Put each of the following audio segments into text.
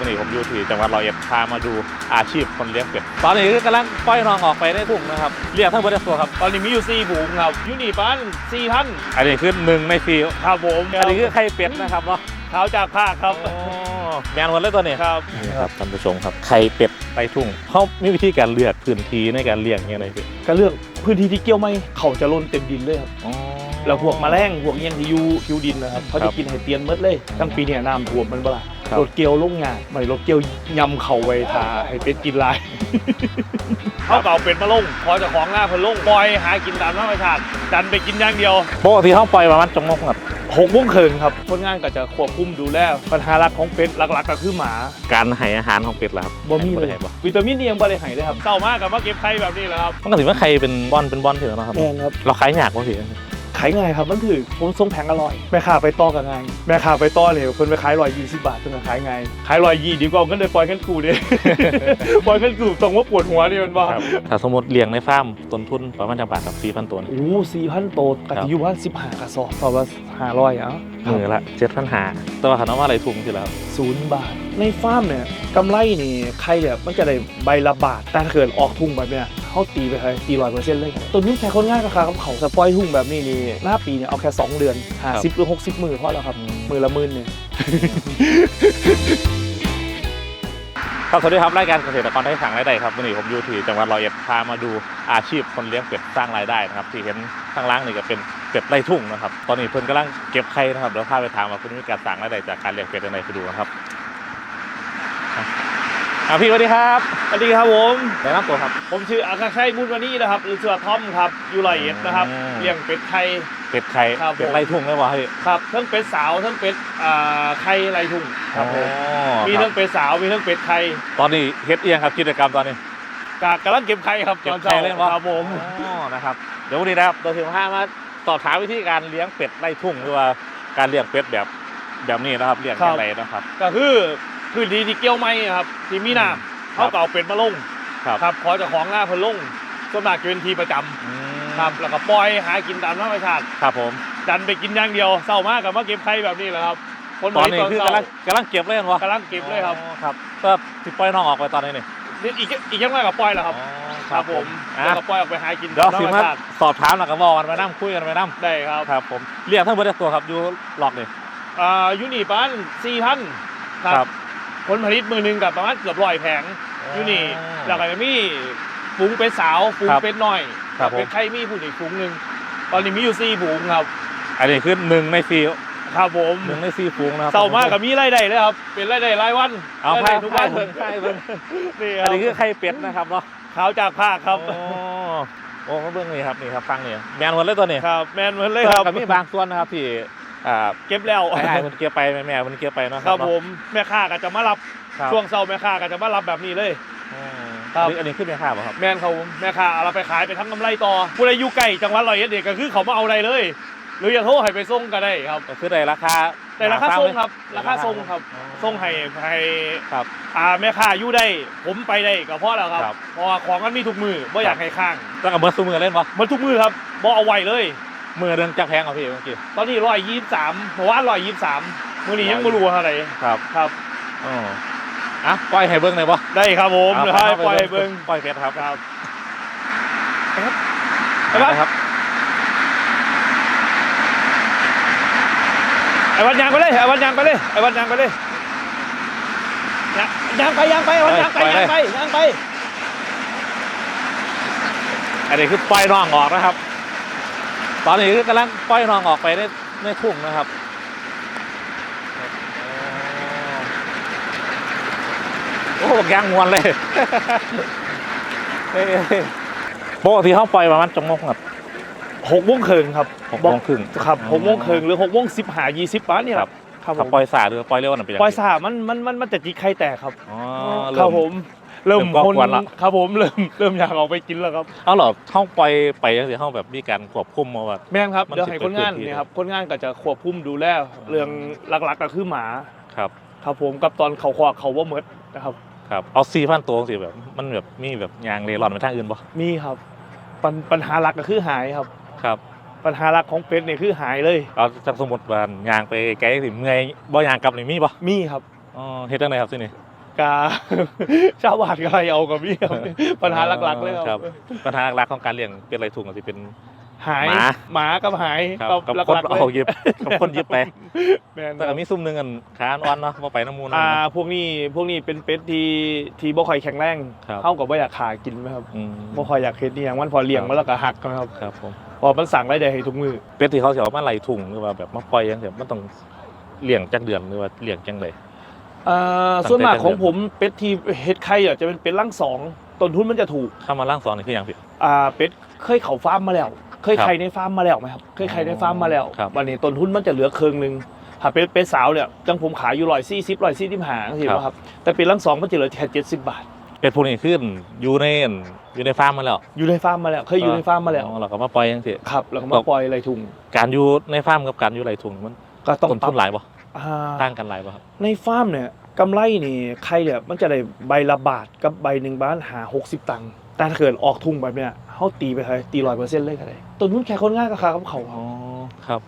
วันนี้ผมอยู่ที่จังหวัดร้อยเอ็ดพามาดูอาชีพคนเลี้ยงเป็ด ตอนนี้คือกำลังปล่อยน้องออกไปได้ทุ่งนะครับเลี้ยงทั้งหมดทั้งตัวครับ ตอนนี้มีอยู่สี่ฝูงครับอยูนี่ป้านสี่ท่าน อันนี้คือหนึ่งในสี่ครับผม อันนี้คือไข่เป็ดนะครับเนาะเท้าจากภาคครับอ๋อแมนหมดเลยตัวนี้ครับนี่ครับท่านผู้ชมครับไข่เป็ดไปทุ่งเขามีวิธีการเลือกพื้นที่ในการเลี้ยงยังไงพี่ก็เลือกพื้นที่ที่เกี่ยวไม่เขาจะล้นเต็มดินเลยครับอ๋อ แล้วพวกแมลงพวกอิหยังที่อยู่ผิวดินนะครับเขาครัจะบกินไห้เตียนหมดเลยทั้งปีเนี่ยน้ำท่วมมันบ่ล่ะครับรถเกี่ยวลงงานไม่รถเกี่ยวยำเข่าไว้ทาให้เป็ดกินลายเขาเก่าเป็ดมาลงพอเจะของหน้าเพิ่นลงปล่อยหากินตามธรรมชาติดันไปกินอย่างเดียวปกติเขาปล่อยประมาณจังมงครับหกโมงเคิงครับคนงานก็จะควบคุมดูแลปัญหาหลักของเป็ดหลักๆก็คือหมา การให้อาหารของเป็ดล่ะครับบ่มีเลยให้บ่วิตามินนี่ยังบ่ได้ให้เลยครับเศร้ามากกับมาเก็บไข่แบบนี้แหละครับมันก็ถือว่าใครเป็นบอลเป็นบอลถือแล้วครับแม่นครับเราขายยากกว่าสิ ขายง่ายครับมันคือผมทรงแพงอร่อย แม่ค้าไปต่อกันง่ายแม่ค้าไปต่อเนี่ยคนไปขายร้อยยี่สิบบาทเพิ่นก็ขายง่ายขายร้อยยี่ดีกว่าเอาเงินเลยปล่อยเงินกูเด้ปล่อยเงินกูตรงว่าปวดหัวนี่มันว่าครับถ้าสมมติเลี้ยงในฟาร์มต้นทุนประมาณจังบาทครับสี่พันตัวนี่โอ้สี่พันโตกะทิอยู่ว่าสิบห้ากระสอบต่อว่าห้าร้อยอะ มือละเจ็ดพันหาแต่ว่าขันเอามาอะไรถุงสิแล้วศูนย์บาท ในฟาร์มเนี่ยกำไรนี่ใครเนี่ยมันจะได้ใบละบาท แต่ถ้าเกิดออกทุ่งแบบเนี้ยเขาตีไปเลยตีร้อยเปอร์เซ็นต์เลยต้นทุนแค่คนง่ายราคากับเขาแต่ปล่อยทุ่งแบบนี้นี่หน้าปีเนี่ยเอาแค่สองเดือนห้าสิบหรือหกสิบมือพอแล้วครับ มือละหมื่นเนี่ย ครับสวัสดีครับรายการเกษตรกรได้สั่งรายได้ครับวันนี้ผมอยู่ที่จังหวัดร้อยเอ็ดพามาดูอาชีพคนเลี้ยงเป็ดสร้างรายได้นะครับที่เห็นข้างล่างนี่ก็เป็นเป็ดไร่ทุ่งนะครับตอนนี้เพิ่นกำลังเก็บไข่นะครับเดี๋ยวพาไปถามว่าเพิ่นมีการสั่งรายได้จากการเลี้ยงเป็ดยังไงไปดูนะครับอะอะพี่สวัสดีครับสวัสดีครับผมแนะนำตัวครับผมชื่ออาคาชัยมุนวานี่นะครับหรือชื่อว่าทอมครับอยู่ร้อยเอ็ดนะครับอืมเลี้ยงเป็ดไข่ เป็ดไข่ครับผม เป็ดไร่ทุ่งเลยวะเฮ้ยครับทั้งเป็ดสาวทั้งเป็ดอ่าไข่ไรทุ่งครับผมอ๋อมีครัทั้บงเป็ดสาวมีทั้งเป็ดไข่ตอนนี้เฮ็ดเอียงครับกิจกรรมตอนนี้ กากำลังเก็บไข่ครับเก็บตอนไข่ช้าเล่นวะ ครับผมอ๋อนะครับเดี๋ยววันนี้นะครับเราถึงพามาสอบถามวิธีการเลี้ยงเป็ดไร่ทุ่งหรือว่าการเลี้ยงเป็ดแบบแบบนี้นะครับเลี้ยงอย่างไรนะครับ ก็คือคือดีที่เกี่ยวไม้ครับที่มีน้ำเขาก็เอาเป็ดมาลงครับ ครับพอเจะของหน้าเพิ่นลงส่วนมากจะเป็นทีประจำ อืม ครับแล้วก็ปล่อยหากินตามธรรมชาติครับผมดันไปกินอย่างเดียวเศร้ามากกับมาเก็บไข่แบบนี้แหละครับผลผตอนลิตนี้ตอนคือเศร้ากำลังกำลังเก็บเล่นวะกำลังเก็บเลยครับอ๋อครับก็ที่ปล่อยน้องออกไปตอนนี้นี่นี่อีกอีกยังไงกับปล่อยแหละครับอ๋อครับผมอะแล้วก็ปล่อยออกไปหากินเดี๋ยวตามธสิรรมมาชาติสอบถามหลังกับบอกกันไปนั่งคุยกันไปนั่งได้ครับครับผมเลี้ยงทั้งหมดทั้งตัวครับอยู่หลอกเลยอ่ายูนี่ป้านสี่พันครับผลผลิตมือหนึงกับประมาณเกือบร้อยแผงยูนี่แล้วก็จะมี ฝูงเป็ดสาวฝูงครับเป็ดน้อยครับผม เป็ดไข่มีผู้อีกฝูงหนึ่งตอนนี้มีอยู่สี่ฝูงครับ อันนี้คือหนึ่งในสี่ครับผมหนึ่งในสี่ฟูงนะครับเศร้ามากกับมีรายได้เลยครับ เป็นรายได้รายวันเอารายไข่ได้ทุกวันเพิ่งไข่เพิ่งนี่คอัรันบนี้คือไข่เป็ดนะครับเนาะขาวจากภาคครับโอ้โอ้มาเบื้องนี่ครับนี่ครับฟังนี่แมนหมดเลยตัวนี้ครับ แมนเหมือนเลยครับกับมีบางส่วนนะครับที่อ่าเก็บแล้วไอ้ไอ้มันเกียร์ไปแม่แม่มันเกียร์ไปเนาะครับเนาะผมแม่ค้าก็จะมารับ ครับช่วงเช้าแม่ค้าก็จะมารับแบบนี้เลย อืม ครับ อันนี้อันนี้ขึ้นแม่ค้าป่ะครับแม่นเขาแม่ค้าเอาเราไปขายไปทำกำไรต่อผู้ใดอยู่ใกล้จังหวัดร้อยเอ็ดเด็กก็คือเขามาเอาอะไรเลย หรืออย่าโทรให้ไปส่งก็ได้ครับ ก็คือได้ราคาแต่ราคาหส่งเลยครับ ราคาส่งครับอ๋อส่งให้ให้ครับ อ่าแม่ค้าอยู่ได้ ผมไปได้ก็เพราะแล้วครับครับ เพราะว่าของมันมีทุกมือบ่อยากให้ข้างต้องกับเบอร์ซูมือเล่นป่ะมันทุกมือครับบ่เอาไว้เลย มือเดินจักแพงเหรอพี่เมื่อกี้ตอนนี้ร้อยยี่สิบสามเพราะว่าร้อยยี่สิบสามมือนี้ยังไม่รู้ว่าเท่าไหร่ครับครับอ๋อ อะปล่อยให้เบิ้งหน่อยป่ะได้ครับผมเอาเดี๋ยวให้ปล่อยให้เบิ้งปล่อยเป็ดครับครับไปครับนะครับไอ้วันยางไปเลยไอ้วันยางไปเลยไอ้วันยางไปเลยยางยางไปยางไปไอ้วันยางไปยางไปยางไปอันนี้คือปล่อยน้องออกนะครับ ตอนนี้คือกำลังปล่อยน้องออกไปในในทุ่งนะครับโอ้โหยางมวนเลยเฮ้ยปกติเขาปล่อยประมาณจังโมงครับหกโมงครึ่งครับหกโมงครึ่งครับหกโมงครึ่งหรือหกโมงสิบหายี่สิบป้าเนี่ยครับครับผขับมปล่อยสาหรือปล่อยเร็วนั่นเป็นยังปล่อยไงสามันมันมันมันจะจิกไข่แตกครับอ๋อคเริ่รับผมเริ่มเริ่มก่อกวนละครับผมเริ่มเริ่มอยากออกไปกินแล้วครับเอาเหรอเขาปล่อยไปยังสิเขาแบบมีการควบคุมมาว่าแม่นครับมันเดี๋ยวสิให้เปิคดนงานพื้นที่เนี่ยครับคนงานก็จะควบคุมดูแลเรื่องหลักๆก็คือหมาครับ ครับผมกับตอนเขาควักเขาว่าเมดนะครับ ครับเอาซีพันตัวสิแบบ มันแบบมีแบบยางเรร่อนไปทางอื่นปะมีครับปัญปัญหาหลักก็คือหายครับ ครับ ปัญหาหลักของเป็ดเนี่ยคือหายเลยเอาจากสมมติว่ายางไปไกลสิเมื่อยบ่ยางกลับนี่มีปะมีครับอ๋อเฮ็ดจังไดครับที่นี่กา ชาวบ้านก็ให้เอากับพี่ครับปัญหาหลักๆเลยคครัรับบปัญหาหลักๆของการเลี้ยงเป็ดไรทุ่งก็จะเป็น หายหมา หมากับหายครับก็กับหลักคนๆเลยเอายิบกับคนยิบไป แม่นแต่ก็มีซุ่มหนึงกันขาอ่อนๆเนาะมาไปน้ำมูลอ่าพวกนี้พวกนี้เป็นเป็ดที่ที่บ่ค่อยแข็งแรงครับเท่ากับว่าอยากขากินไหมครับอืม บ่ค่อยอยากเฮ็ดนี่อย่างมันพอเลี้ยงมาแล้วก็หักนะครับครับผมพอมันสั่งรายได้ให้ทุกมือเป็ดที่เขาเสียมาไหลถุงหรือว่าแบบมาปล่อยยังเสียมันต้องเลี้ยงจักเดือนหรือว่าเลี้ยงจังได อ่าตั้งแต่ส่วนมากของเดือนผมเป็ดที่เฮ็ดไข่อะจะเป็นเป็ดล่างสองต้นทุนมันจะถูกเข้ามาล่างสองนี่คืออย่างผิดอ่าเป็ดเคยเขาฟาร์มมาแล้ว เคยครับ ไข่ในฟาร์มมาแล้วไหมครับเคยไข่ในฟาร์มมาแล้วครับ วันนี้ต้นทุนมันจะเหลือครึ่งหนึงถ้าเป็ดเป็ดสาวเนี่ยจังผมขายอยู่ร้อยสี่สิบร้อยสี่สิบห้าสิครับครับ แต่เป็ดล่างสองมันจะเหลือแค่เจ็ดสิบบาท เป็ดพวกนี้ขึ้นอยู่ในอยู่ในฟาร์มมาแล้วอยู่ในฟาร์มมาแล้วเคยอยู่ในฟาร์มมาแล้วอ๋อเราก็มาปล่อยยังสิครับแล้วก็มาปล่อยอะไรถุงการอยู่ในฟาร์มกับการอยู่ไรถุงมันก็ต้องต้นปรัทุบนหลายปะอ่า ต่างกันหลายปะครับ ในฟาร์มเนี่ยกำไรนี่ใครเนี่ยมันจะได้ใบละบาทกับใบหนึ่งบ้านหา 60 ตังค์แต่ถ้าเกิดออกทุ่งแบบเนี้ยเขาตีไปเลยตีร้อยเปอร์เซ็นต์เลยก็ได้ ต้นทุนแค่คนง่ายกับค่ากับเขาอ๋อครับ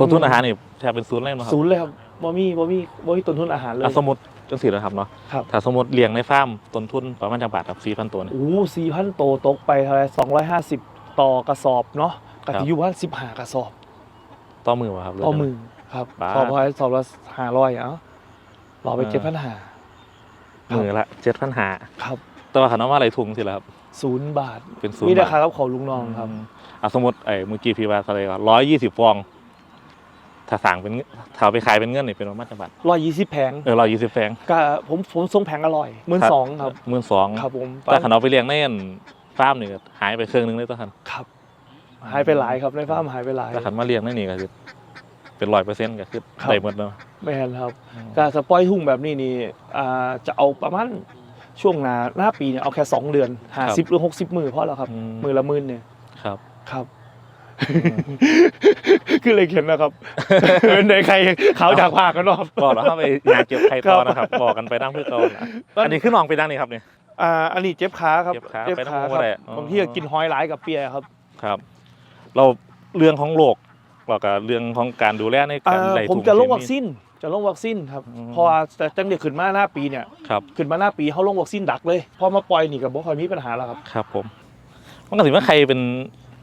ต้นทุนอาหารนี่แทบเป็นศูนย์เลยมั้งครับศูนย์เลยครับบ่มีบ่มีบ่มีต้นทุนอาหารเลย อะสมมติจังสี่นะครับเนาะครับถ้าสมมติเลี้ยงในฟาร์มต้นทุนประมาณจังบาทครับสี่พันตัวเนี่ย โอ้สี่พันโตตกไปเท่าไหรสองร้อยห้าสิบต่อกระสอบเนาะก็ครับจะอยู่ว่าสิบห้ากระสอบต่อมือวะครับหรื ต่อมือครับบาท สอบพอยสอบละห้าร้อยเอ้าเราไปอ่าเจ็ดพันห้ามือละเจ็ดพันหาครับแต่ว่าขนมว่าอะไรถุงสิละครับ ศูนย์บาทเป็นศูนย์มีราบาทคากับเขาลุงน้องครับอืมอะสมมติไอ้เมื่อกี้พี่ว่าอะไรก็ร้อยยี่สิบฟอง ถ้าสั่งเป็นเงินถ้าเอาไปขายเป็นเงินนี่เป็นประมาณจังบาทร้อยยี่สิบแผงเออร้อยยี่สิบแฟงก็ผมผมทรงแผงอร่อยหมื่นสองครับหมื่นสองครับผมแต่ขนมไปเลี้ยงในอันฟาร์มนี่ก็หายไปเครื่องนึงเลยตัวคันครับ หายไปหลายครับในฟาร์มหายไปหลายแต่ขันมาเลี้ยงในนี่ก็คือเป็นร้อยเปอร์เซ็นต์ก็คือครับได้หมดเนาะไม่เห็นครับการสปอยทุ่งแบบนี้นี่อ่าจะเอาประมาณ ช่วงหนาหน้าปีเนี่ยเอาแค่สองเดือนหาสิบหรือหกสิบมือพอแล้วครับมือละหมื่นเนี่ยครับ ครับ คือเลยเขียนนะครับในใครเขาจากภาคกันรอบ ก็เราเข้าไปงานเก็บไข่ต่อนะครับ บอกกันไปนั่งเพื่อก่อนนะอันนี้ขึ้นลองไปนั่งนี่ครับเนี่ย อ่าอันนี้เจ็บขาครับเจ็บขาเจ็บไปน้ำขามูกครับได้อ๋อ บางทีก็กินหอยหลายกับเปียครับครับ เราเรื่องของโรคเราก็เรื่องของการดูแลในการอ่าไล่ผมถุงจะลงเควัคซีน จะลงวัคซีนครับอืม เพราะว่าแต่จังเด็กขึ้นมาหน้าปีเนี่ยครับขึ้นมาหน้าปีเขาลงวัคซีนดักเลยพอมาปล่อยนี่กับบ่ค่อยมีปัญหาแล้วครับครับผมมันก็ถือว่าใครเป็น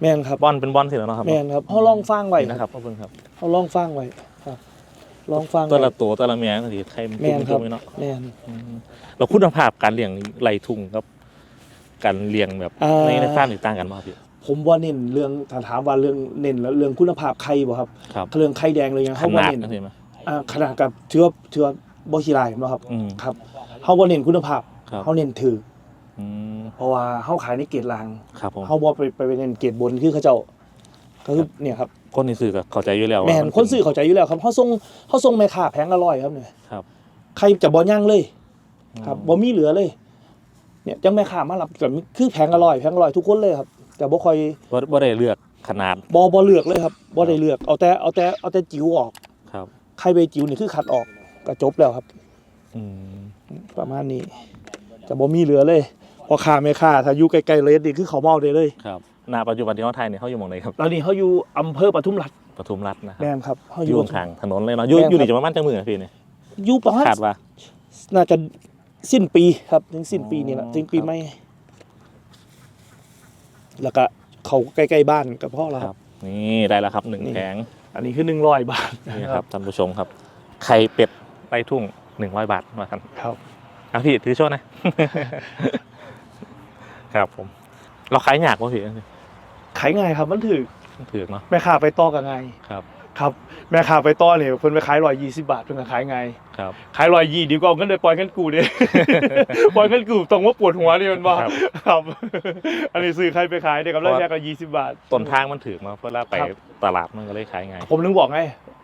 แม่นครับบอลเป็นบอลสิแล้วเนาะครับแม่นครับเขาลองฟังไว้นะครับขอบคุณครับเขาลองฟังไว้ครับลองฟังตัวไว้ละตัวตัวละเมียก็ถือใครเป็นแม่นครับตุ้มๆเนาะแม่นอืมเราคุณภาพการเลี้ยงไล่ทุ่งกับ การเลี้ยงแบบอ่า ในในฟาร์มนี่ต่างกันมากพี่ผมว่าเน้นเรื่องถ้าถามว่าเรื่องเน้นแล้วเรื่องคุณภาพไข่บ่ครับ ครับเรื่องไข่แดงเลยยังขเขาว่านาดเน้นนั่นเองไหม อ่าขนาดกับเชื้อเชื้อบ่ขี้ลายเนาะครับอืม ครับเขาว่าเน้นคุณภาพครับเขาเน้นถืออืมเพราะว่าเขาขายในเกรดลางครับผมเขาบ่ไปไปเน้นเกรดบนคือเขาเจ้าก็คือเนี่ยครับคนที่ซื้อก็เข้าใจอยู่แล้วแม่นว่าคนซื้อเข้าใจอยู่แล้วครับเขาส่งเขาส่งแม่ค้าแพงอร่อยครับเนี่ยครับใครจะบ่ย่างเลย ครับบ่มีเหลือเลย เนี่ยจังแม่ค้ามารับแบบคือแพงอร่อยแพงอร่อยทุกคนเลยครับ แต่บ่ค่อยบ่บ่ได้เลือกขนาดบ่บ่เลือกเลยครับบ่ได้เลือกเอาแต่เอาแต่เอาแต่จิ๋วออก ครับ ใครไปจิ๋วนี่คือคัดออกก็จบแล้วครับอืมประมาณนี้จะบ่มีเหลือเลยพอค้าแม่ค้าถ้าอยู่ใกล้ๆเลยนี่คือเขาเมาได้เลยครับณปัจจุบันที่เขาไทยเนี่ยเขาอยู่หมองไหนครับตอนนี้เขาอยู่อำเภอปทุมรัฐปทุมรัฐนะครัแม่บนครับเขาออยู่ยู่ข้างถนนเลยเนาะอยู่แม่นครับอยู่นี่จะประมาณจังมือพี่เนี่ยอยู่ประมาณคาดว่า น่าจะสิ้นปีครับ ถึงสิ้นปีนี่แหละอ๋อถึงปีครับไม่แล้วก็เขาใกล้ๆบ้านกับพ่อแล้วคครัรับ บ นี่ได้แล้วครับหนึ่งนี่ แผง อันนี้คือหนึ่งร้อยบาทนี่ครับท่านผู้ชมครับ ไข่เป็ดไร่ทุ่งหนึ่งร้อยบาทมาครับครับอะพี่ถือโชว์หนะ ครับผม เราขายยากป่ะพี่ขายง่ายครับมันถือถือเนาะแม่ค้าไปต่อกันง่ายครับ ครับแม่ค้าไปต่อเนี่ยเพิ่นไปขายร้อยยี่สิบบาทเพิ่นก็ขายง่ายครับ ขายร้อยยี่ดีกว่าเอาเงินไปปล่อยเงินกูเนี่ยปล่อยเงินกูตรงว่าปวดหัวนี่มันว่าครับครับ อันนี้ซื้อใครไปขายเด็กกับเพราะแรกก็ยี่สิบบาท ต้นทางมันถือมาเพื่อลาไปครับ ตลาดมันก็เลยขายไงาย ผมถึงบอกไง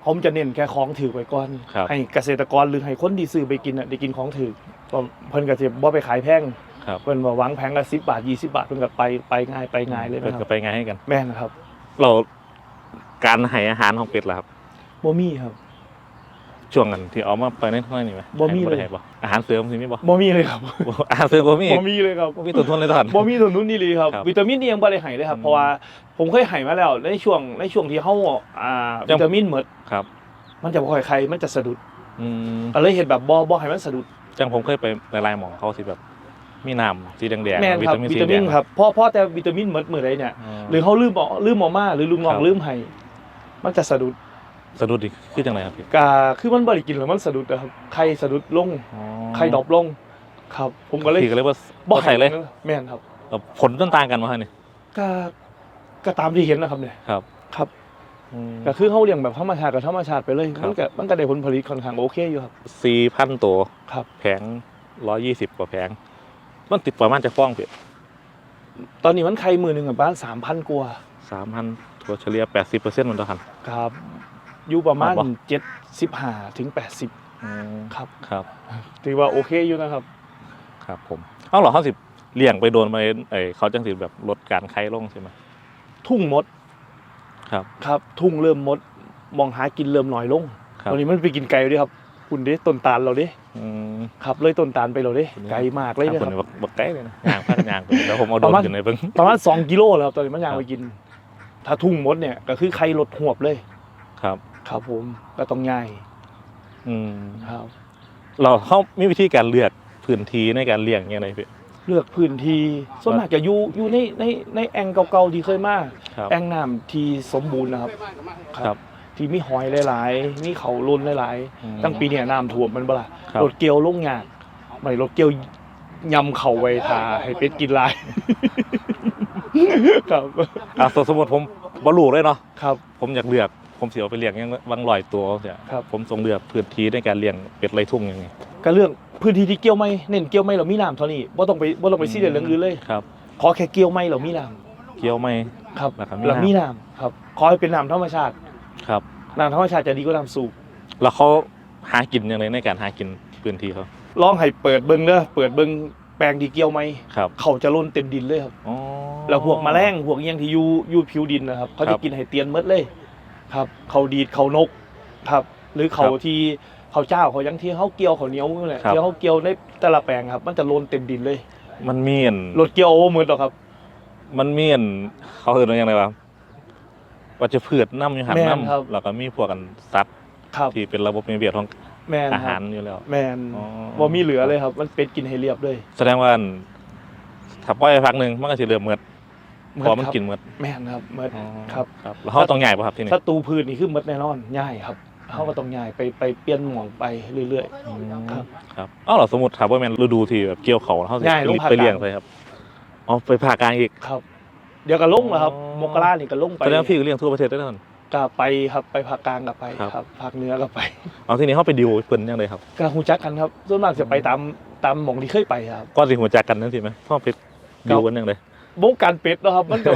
ผมจะเน้นแค่ของถือไว้ก่อนครับ ให้เกษตรกรหรือให้คนที่ซื้อไปกินอะได้กินของถือเพราะเพิ่นก็สิบ่ไปขายแพงครับเพิ่นว่าหวังแพงละ10บาท20 บาทเพิ่นก็ไปไปง่ายไปง่ายเลยเปิดนะคก็รับไปไงายให้กัน แม่นครับ เรา การให้อาหารของเป็ดล่ะครับบ่มีครับ ช่วงกันที่เอามาไปในท้อยนี่ไหมบ่มีให้เลยได้ให้บ่อาหารเสริมสิมีบ่บ่มีเลยครับบ่อาหารเสริมบ่มีบ่มีเลยครับบ่มีต้นทุนเลยตอน บ่มีตัวนู้นนี่เลยครับ ครับวิตามินนี่ยังบ่ได้ให้เลยครับ อืมเพราะว่าผมเคยให้มาแล้วในช่วงในช่วงที่เฮาอ่ายังวิตามินหมดครับมันจะบ่ค่อยใครมันจะสะดุดอืมก็เลยเห็นแบบบ่บ่ให้มันสะดุดจังผมเคยไปหลายๆหมองเขาสิแบบ มีน้ำสีแดงๆแม่นครับวิวิตาตามิมินนสีแดงครับเพราะเพราะแต่วิตามินหมดมื้อใดเนี่ยหรือเขาลืมเออกลืมเออกมาหรือลุงน้องครับลืมให้ มันจะสะดุดสะดุดดิคือจังไรครับพี่กาคือมันบ่ได้กินแล้วมันสะดุดนะครับไข่สะดุดลงไข่ดรอปลง ครับ ผมก็เลยพี่ก็เลยว่าบ่บ่ใส่เลยให้แม่นครับเอ่อผลต้นต่างกันวะนี่ก็ก็ตามที่เห็นนะครับเนี่ยครับครับอืมก็คือเขาเลี้ยงแบบธรรมชาติกับธรรมชาติไปเลยครับมันก็มันก็ได้ผลผลิตค่อนข้างโอเคอยู่ครับสี่พันตัวครับแผงร้อยยี่สิบกว่าแผง มันติดประมาณจะฟ้องพี่ตอนนี้มันไข่มือหนึ่งกับบ้านสามพันกว่า สามพันตัวเฉลี่ยแปดสิบเปอร์เซ็นต์มันต่อหัน ครับอยู่ประมาณครับ เจ็ดสิบห้าถึงแปดสิบอืมครับครับ ถือว่าโอเคอยู่นะครับ ครับผมเอาเหรอเขาสิเลี่ยงไปโดนมาเอ้ยเขาจังสิแบบลดการไข้ลงใช่ไหม ทุ่งมดครับครับ ทุ่งเริ่มมดมองหากินเริ่มน้อยลงครับ ตอนนี้มันไปกินไก่ด้วยครับคุณเด้ต้นตาลเราเด้อืม ครับเลยต้นตาลไปเราเด้ไกลมากเลยทางนะคคนรับนี้บักบักไก่เลยนะยางพักยางไปแล้วผมเอาโดประนมาณ อยู่ในเบิ้ง ประมาณสองกิโลแล้วครับตอนนี้มันยางครับไปกิน ถ้าทุ่งมดเนี่ยก็คือไข่ลดหวบเลยครับ ครับผมก็ต้องง่ายอืมครับ เราเขามีวิธีการเลือกพื้นที่ในการเลี้ยงยังไงพี่ เลือกพื้นที่ส่วนมากจะอยู่อยู่ในในในแองเก่าๆที่เคยมาครับแองน้ำที่สมบูรณ์นะครับครับ ที่มีหอยหลายๆมีเขาล้นหลายอืม ๆ ตั้งปีเนี่ยน้ำท่วมมันบ่ล่ะครับ รถเกี่ยวลงยากไม่รถเกี่ยวยำเข่าไว้ทาให้เป็ดกินหลาย ครับอะสมมติผมบรรลุเลยเนาะครับ ผมอยากเลือกผมเสียไปเลี้ยงยังบางลอยตัวเนี่ยครับผมส่งเลือกพื้นที่ในการเลี้ยงเป็ดไรทุ่งยังไงก็เรื่องพื้นที่ที่เกี่ยวไม่เน้นเกี่ยวไม่เรามีน้ำเท่านี้บ่ต้องไปบ่ต้องไปซีเรียสเรื่องอื่นเลยครับขอแค่เกี่ยวไม่เรามีน้เกี่ยวไหมำครับแล้วก็มีเราน้ำมีน้ำครับขอให้เป็นน้ำธรรมชาติครับน้ำธรรมชาติจะดีกว่าน้ำสูบแล้วเขาหากินยังไงในการหากินพื้นที่เขาลองให้เปิดเบิ้งเด้อเปิดเบิ้ง แปลงที่เกี่ยวไม่ครับเขาจะล้นเต็มดินเลยครับอ๋อ แล้วพวกแมลงพวกอิหยังที่อยู่อยู่ผิวดินนะครับ เขาครัจะบกินให้เตียนหมดเลย ครับ เขาดีดเขานกครับ หรือเขาครับที่เขาเจ้าเขายังที่เขาเกี่ยวเขาเหนียวนั่นแหละครับ ที่เขาเกี่ยวในแต่ละแปลงครับ มันจะล้นเต็มดินเลยมันมีอันรถเกี่ยวโอ้หมืดหรอกครับ มันมีอันเขาเอ่ยว่ายังไงวะว่าจะพืชน้ำอยู่หันแม่นน้ครับำแล้วก็มีพวกกันสัตว์ครับ ที่เป็นระบบนิเวศของ แมนอาคหารัรบอยู่แล้ว แมนอ๋อ บ่มีเหลือเลยครับ มันเป็ดกินให้เรียบเลยแสดงว่าอันถ้าปล่อยไปพักหนึ่งมันก็จะเริ่มเมือดหพอมันครับกินเมือดแมนครับหมดอ๋อครับ ครับแล้วเขาต้องใหญ่ป่ะครับที่นี่ศัตรูพืชนี่คือหมดแน่นอนง่ายครับเขาก็ต้องง่ายไปไปเปลี่ยนหม่องไปเรื่อย ครับ ครับอ้าวเหรอสมมติถามว่าแมนฤดูที่แบบเกี่ยวเขาเขาสิใช่ลงภาคไปเลี้ยงกลางใช่ครับอ๋อไปภาคกลางอีก ๆ ครับ เดี๋ยวก็ลงแล้วครับอ๋อ มกรานี่ก็ลงไปแสดงว่าพี่ก็เลี้ยงทั่วประเทศได้แน่นอน ก็ไปครับไปภาคกลางก็ไปครับครับภาคเหนือก็ไป เอาที่นี่เขาไปดิวเพิ่นยังไงครับก็ฮู้จักกันครับส่วนมากจะไปตามตามหม่องที่เคยไปครับก้อนสิหัวจักกันนั่นสิไหมพ่อไปดิวกันยังไงวงการเป็ดเนาะครับ มันก็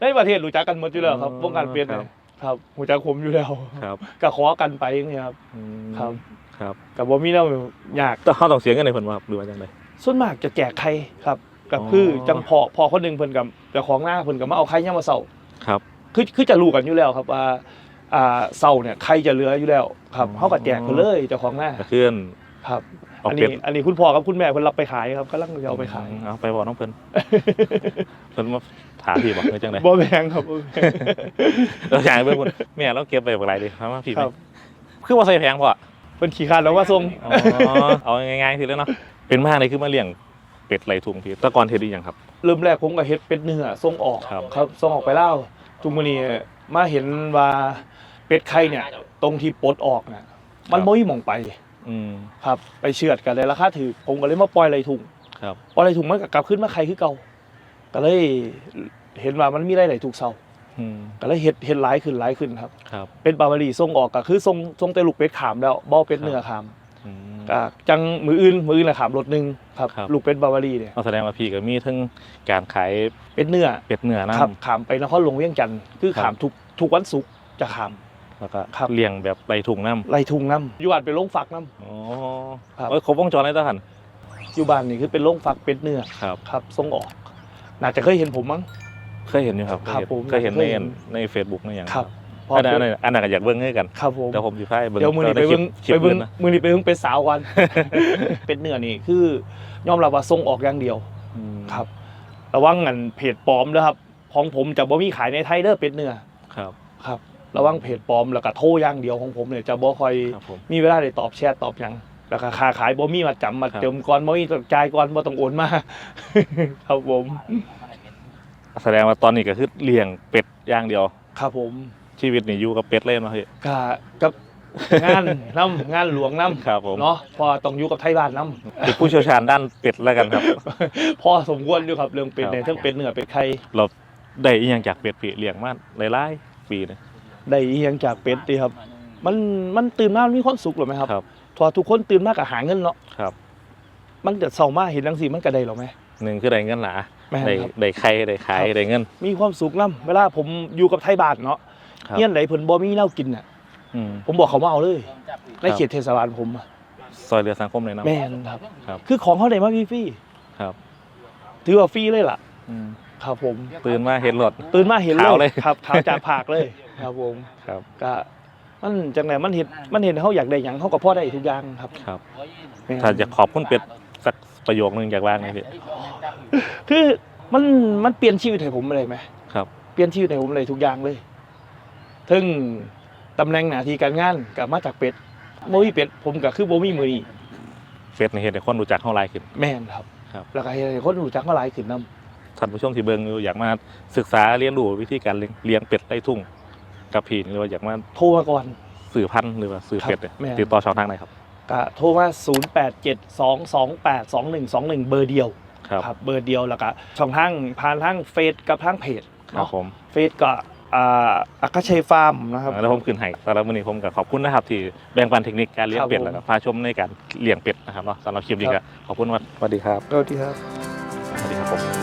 ในประเทศรู้จักกันหมดอยู่แล้วครับอ๋อวงการเป็ดครัเนี่บยครับฮู้จักผมอยู่แล้วครับก็ขอกันไปอย่างเงี้ยครับอืมครับครับก็บ่มีแนวยากแต่เขาต้องเสียเงินในเพิ่นว่าครับหรือว่าจังไดส่วนมากจะแจกไข่ครับก็อ๋อคือจังพอพอคนหนึงเพิ่นกับเจ้าของหน้าเพิ่นก็มาเอาไข่ยามมาเช้าครับ คือคือจะรู้กันอยู่แล้วครับว่าอ่าเช้าเนี่ยไข่จะเหลืออยู่แล้วครับอ๋อเฮาก็แจกเพิ่นเลยเจ้าของหน้าก็คืออันครับเอาอันเป็นี้ด อันนี้คุณพ่อกับคุณแม่เพิ่นรับไปขายครับกำลังจะเอาไปขายเอาไปบอกน้องเพิ่น เพิ่นมาถามพี่บอกเฮ้ยจังไดบ่แพงครับบ่แพง เราอยากให้เบิ่งพุ่นแม่เราเก็บไปบ่หลายเดิถามว่าพี่ไหมครับ คือว่าใส่แพงพ่อเพิ่นขี้คร้านแล้วว่าส่งอ๋อเอาง่ายๆทีแล้วเนาะเป็นมากเลยคือมาเลี้ยงเป็ดไหลทุ่งพี่แตะกอนเฮ็ดอีหยังครับ เริ่มแรกผมก็เฮ็ดเป็ดเนื้อส่งออกครับ ครับส่งออกไปลาว ทุกมื้อนี้มาเห็นว่าเป็ดไข่เนี่ย ตรงที่ปลดออกน่ะมันบ่มีหม่องไปอืม ครับ ไปเชือดกันเลยราคาถูกผมก็เลยมาปล่อยไหลถุงครับ ปล่อยไหลถุงมันก็กลับขึ้นมาไข่คือเก่าก็เลยเห็นว่ามันมีไหลถุงเซาอืมก็เลยเฮ็ดเฮ็ดหลายขึ้นหลายขึ้นครับ ครับ เป็นปลาบารีส่งออกก็คือส่งส่งแต่ลูกเป็ดขามแล้วบ่เป็ดเนื้อขาม อืม ก็จังมืออื่นมืออื่นน่ะขามรถหนึงครับครับ ลูกเป็ดบาวารีเนี่ยเอาแสดงว่าพี่ก็มีทั้งการขายเป็ดเนื้อเป็ดเนื้อนํครับขามไปนครหลวงเวียงจันทร์คือครับ ขามทุกทุกวันศุกร์จะขาม แล้วก็ครับ เลี้ยงแบบไหลทุ่งนํไล่ทุ่งน้ำอยู่บ้านเป็นโรงฝักน้อ๋อครับเอ้ยครบวงจรเลยทหารำอยู่บ้านนี่คือเป็นโรงฝักเป็ดเนื้อครับ ครับส่งออก น่าจะเคยเห็นผมมั้ง เคยเห็นอยู่ครับครับผมเคยเห็นในเคยเห็น ใน Facebook ในอย่างครับ พออันนั้นอันนั้นอันนั้นก็อยากเบิ่งให้กันครับผมเดี๋ยวผมสิพาไปเบิ่งเดี๋ยวมือนี้ไปในคลิเบิ้งคลิปไปเบิ้งอื่นนะมือนี้ไปเบิ้งเป็ดสาวก่อนเป็ดเนื้อนี่คือยอมรับว่าส่งออกอย่างเดียวอืมครับระวังงันเพจปลอมนะครับของผมจะบ่มีขายในไทยเด้อเป็ดเนื้อครับครับระวังเพจปลอมแล้วก็โทรอย่างเดียวของผมเนี่ยจะบ่ค่อยครับผมมีเวลาได้ตอบแชทตอบหยังแล้วก็ค่าขายบ่มีมาจำมาครับเติมก่อนบ่มีจ่ายก่อนบ่ต้องโอนมาครับผมแสดงว่าตอนนี้ก็คือเลี้ยงเป็ดอย่างเดียว ครับผม ชีวิตนี่อยู่กับเป็ดเลยเนาะพี่ก็กับงานน้ำงานหลวงน้ครับผมำเนาะพอต้องอยู่กับไทยบ้านน้เป็นผู้เชี่ยวชาญด้านเป็ดแล้วกันครับำพอสมควรอยู่ครับเรื่องเป็ดครับเนี่ยทั้งเป็ดเนื้อเป็ดไข่เราได้อีหยังจากเป็ดพี่เลี้ยงมาหลายๆปีเลยได้อีหยังจากเป็ดดีครับ มันมันตื่นมามันมีความสุขหรือไหมครับครับพอทุกคนตื่นมากก็หาเงินเนาะครับมันจะเศร้ามาเห็นจังซี่มันก็ได้หรอไหมหนึ่งคือได้เงินหลาแม่นได้ครับ ได้ไข่ได้ขายครับ ได้เงิน มีความสุขนํเวลาผมอยู่กับไทยบ้านเนาะครับ เงี้ยไหนเพิ่นบ่มีเหล้ากินน่ะ อืมผมบอกเขามาเอาเลย ในครับเขตเทศบาลผมอะซอยเรือสังคมเลยเนาะแม่นครับ ครับ คือของเขาได้มาฟรีครับๆถือว่าฟรีเลยล่ะ อืมครับผม ตื่นมาเห็นรถ ตื่นมาเห็นขาวเลย ครับขาวจากผากเลย ครับผมครับ ก็มันจังไดมันเห็นมันเห็นเขาอยากได้หยังเขาก็พอได้ทุกอย่างครับครับ แม่น ถ้าจะขอบคุณเป็ดสักประโยคนึงอยากว่าไงพี่ คือมันมันเปลี่ยนชีวิตให้ผมเลยไหมครับ เปลี่ยนชีวิตให้ผมเลยทุกอย่างเลย ถึงตำแหน่งหน้าที่การงานกับมาจากเป็ดโมมีเป็ดผมก็คือโมมีมือนีเป็ดในเห็นให้คนรู้จักเท่าไรขึ้น แม่นครับ ครับ แล้วก็ให้คนรู้จักมาหลายขึ้นนํท่านผู้ชมที่เบิ่งอยู่อยากมาศึกษาเรียนรู้วิธีการเลี้ยงเลี้ยงเป็ดไล่ทุ่งกับพี่หรือว่าอยากมาโทรมาก่อน สื่อพันธุ์หรือว่าสื่อเป็ดเนี่ยครับแม่นติดต่อช่องทางไหนครับ ก็โทรมา0 8 7 2 2 8 2 1 2 1 เบอร์เดียวครับ ครับเบอร์เดียวแล้วก็ช่องทางผ่านทางเฟซกับทางเพจครับเนาะผม เฟซก็ อ่าอาคาชัยฟาร์มนะครับแล้วผมขึ้นให้สำหรับวันนี้ผมก็ขอบคุณนะครับที่แบ่งปันเทคนิคการเลี้ยงครับเป็ดผมแล้วก็พาชมในการเลี้ยงเป็ดนะครับเนาะสำหรับคลิปนี้ครัก็บขอบคุณมากสวัสดีครับสวัสดีครับสวัสดีครับผม